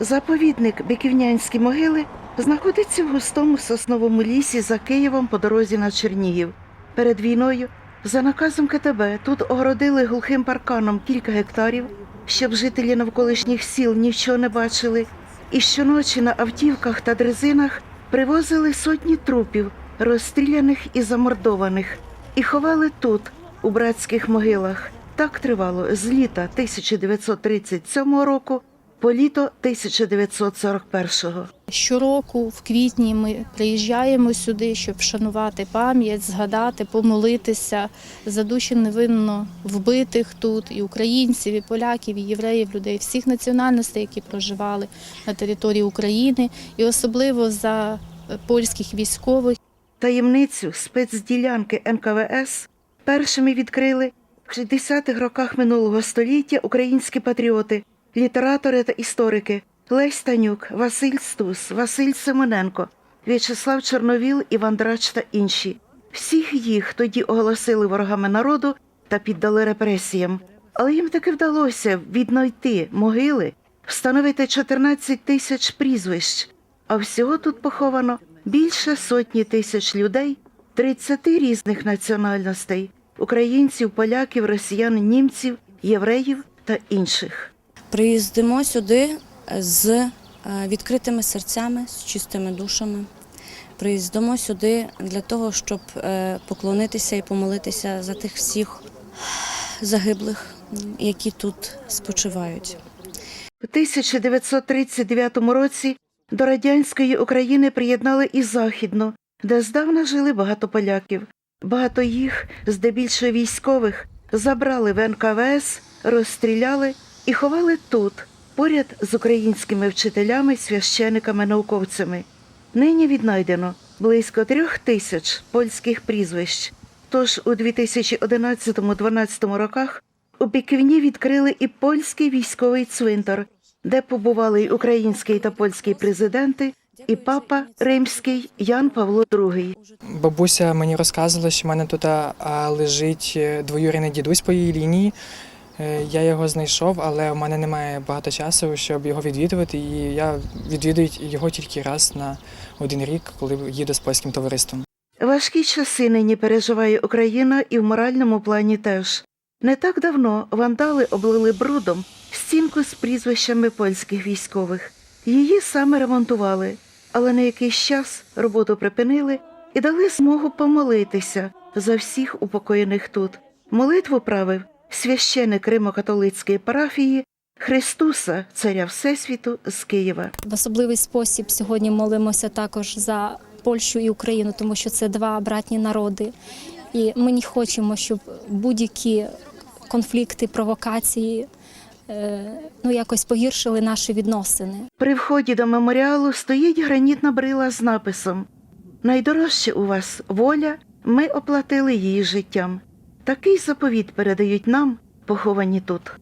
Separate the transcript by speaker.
Speaker 1: Заповідник Биківнянські могили знаходиться в густому сосновому лісі за Києвом по дорозі на Чернігів. Перед війною, за наказом КТБ, тут огородили глухим парканом кілька гектарів, щоб жителі навколишніх сіл нічого не бачили, і щоночі на автівках та дрезинах привозили сотні трупів, розстріляних і замордованих, і ховали тут, у братських могилах. Так тривало з літа 1937 року по літо 1941-го.
Speaker 2: Щороку, в квітні, ми приїжджаємо сюди, щоб вшанувати пам'ять, згадати, помолитися за душі невинно вбитих тут і українців, і поляків, і євреїв, людей всіх національностей, які проживали на території України, і особливо за е, польських військових.
Speaker 1: Таємницю спецділянки НКВС першими відкрили в 60-х роках минулого століття українські патріоти, літератори та історики Лесь Танюк, Василь Стус, Василь Симоненко, В'ячеслав Чорновіл, Іван Драч та інші. Всіх їх тоді оголосили ворогами народу та піддали репресіям. Але їм таки вдалося віднайти могили, встановити 14 тисяч прізвищ. А всього тут поховано більше сотні тисяч людей 30 різних національностей українців, поляків, росіян, німців, євреїв та інших.
Speaker 3: Приїздимо сюди з е, відкритими серцями, з чистими душами. Приїздимо сюди для того, щоб е, поклонитися і помолитися за тих всіх загиблих, які тут спочивають.
Speaker 1: У 1939 році до радянської України приєднали і Західну, де здавна жили багато поляків. Багато їх, здебільшого військових, забрали в НКВС, розстріляли і ховали тут, поряд з українськими вчителями, священиками, науковцями. Нині віднайдено близько трьох тисяч польських прізвищ. Тож у 2011-2012 роках у Біківні відкрили і польський військовий цвинтар, де побували й український та польський президенти, і папа римський Ян Павло II.
Speaker 4: Бабуся мені розказувала, що в мене тут лежить е, двоюрідний дідусь по її лінії. Е, Я його знайшов, але в мене немає багато часу, щоб його відвідувати. І я відвідую його тільки раз на один рік, коли їду з польським товариством.
Speaker 1: Важкі часи нині переживає Україна і в моральному плані теж. Не так давно вандали облили брудом стінку з прізвищами польських військових. Її саме ремонтували, але на якийсь час роботу припинили і дали змогу помолитися за всіх упокоєних тут. Молитву правив священик Римо-католицької парафії Христуса, царя Всесвіту з Києва.
Speaker 5: В особливий спосіб сьогодні молимося також за Польщу і Україну, тому що це два братні народи. І ми не хочемо, щоб будь-які конфлікти, провокації е, ну, якось погіршили наші відносини.
Speaker 1: При вході до меморіалу стоїть гранітна брила з написом Найдорожче у вас воля, ми оплатили її життям. Такий заповіт передають нам, поховані тут.